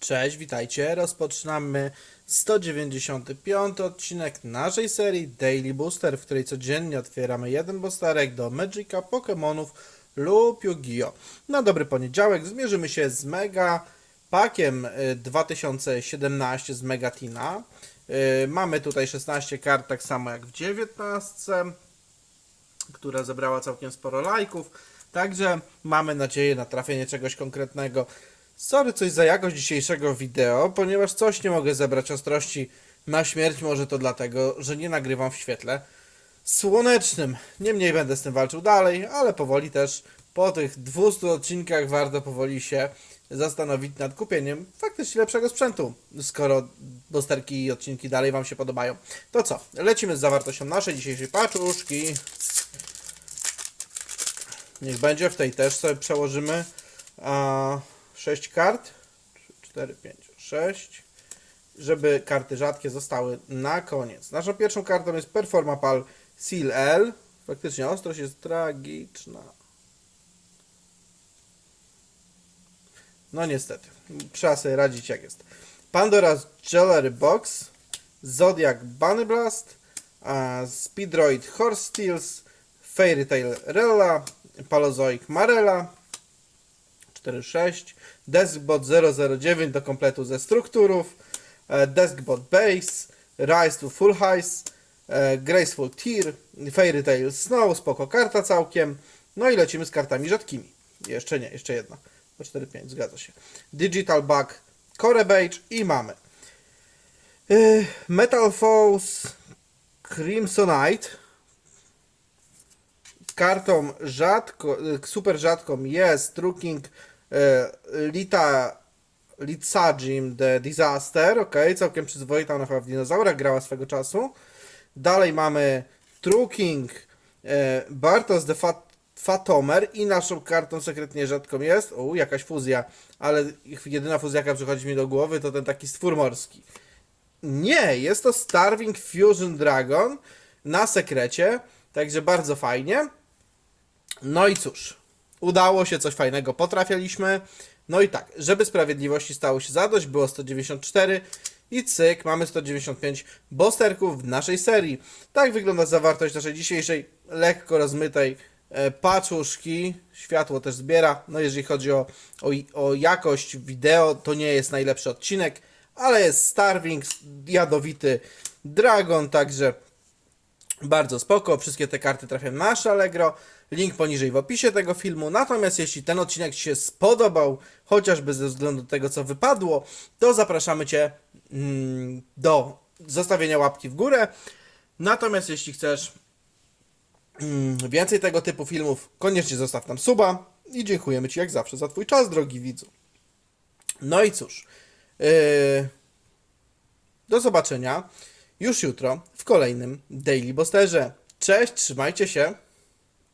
Cześć, witajcie. Rozpoczynamy 195 odcinek naszej serii Daily Booster, w której codziennie otwieramy jeden boosterek do Magica, Pokémonów lub Yu-Gi-Oh! Na dobry poniedziałek zmierzymy się z Mega Pakiem y, 2017 z Megatina. Y, Mamy tutaj 16 kart, tak samo jak w 19 która zebrała całkiem sporo lajków. Także mamy nadzieję na trafienie czegoś konkretnego. Sorry coś za jakość dzisiejszego wideo, ponieważ coś nie mogę zebrać ostrości na śmierć. Może to dlatego, że nie nagrywam w świetle słonecznym. Niemniej będę z tym walczył dalej, ale powoli też po tych 200 odcinkach warto powoli się zastanowić nad kupieniem faktycznie lepszego sprzętu, skoro bosterki i odcinki dalej Wam się podobają. To co? Lecimy z zawartością naszej dzisiejszej paczuszki. Niech będzie, w tej też sobie przełożymy a, 6 kart. 4, 5, 6. Żeby karty rzadkie zostały na koniec. Naszą pierwszą kartą jest Performapal Seal L. Faktycznie ostrość jest tragiczna. No niestety. Trzeba sobie radzić jak jest. Pandora's Jewelry Box. Zodiac Bunny Blast. Speedroid Horse Steels. Fairy Tail Rella. Palozoic Marella. 4.6. Deskbot 009 do kompletu ze strukturów. e, Deskbot Base. Rise to Full Highs. e, Graceful Tear. Fairy Tail Snow. Spoko karta całkiem. No i lecimy z kartami rzadkimi. Jeszcze nie, jeszcze jedna. Po 4.5, zgadza się. Digital Bug. Core Beige i mamy. y, Metal Falls Crimsonite kartą rzadko, y, super rzadką jest Truking e, Lita Litsajim The Disaster, ok, całkiem przyzwoita, ona chyba w dinozaurach grała swego czasu. Dalej mamy Truking e, Bartos the Fat, Fatomer i naszą kartą sekretnie rzadką jest, u, jakaś fuzja, ale jedyna fuzja, jaka przychodzi mi do głowy, to ten taki stwór morski. Nie, jest to Starving Fusion Dragon na sekrecie, także bardzo fajnie. No i cóż, udało się, coś fajnego potrafialiśmy. No i tak, żeby sprawiedliwości stało się zadość, było 194 i cyk, mamy 195 bosterków w naszej serii. Tak wygląda zawartość naszej dzisiejszej lekko rozmytej e, paczuszki. Światło też zbiera. No jeżeli chodzi o, o, o jakość wideo, to nie jest najlepszy odcinek, ale jest Starving, jadowity Dragon, także bardzo spoko, wszystkie te karty trafią na Allegro. Link poniżej w opisie tego filmu. Natomiast jeśli ten odcinek Ci się spodobał, chociażby ze względu na tego, co wypadło, to zapraszamy Cię mm, do zostawienia łapki w górę. Natomiast jeśli chcesz mm, więcej tego typu filmów, koniecznie zostaw nam suba i dziękujemy Ci jak zawsze za Twój czas, drogi widzu. No i cóż, yy, do zobaczenia już jutro w kolejnym Daily Boosterze. Cześć, trzymajcie się.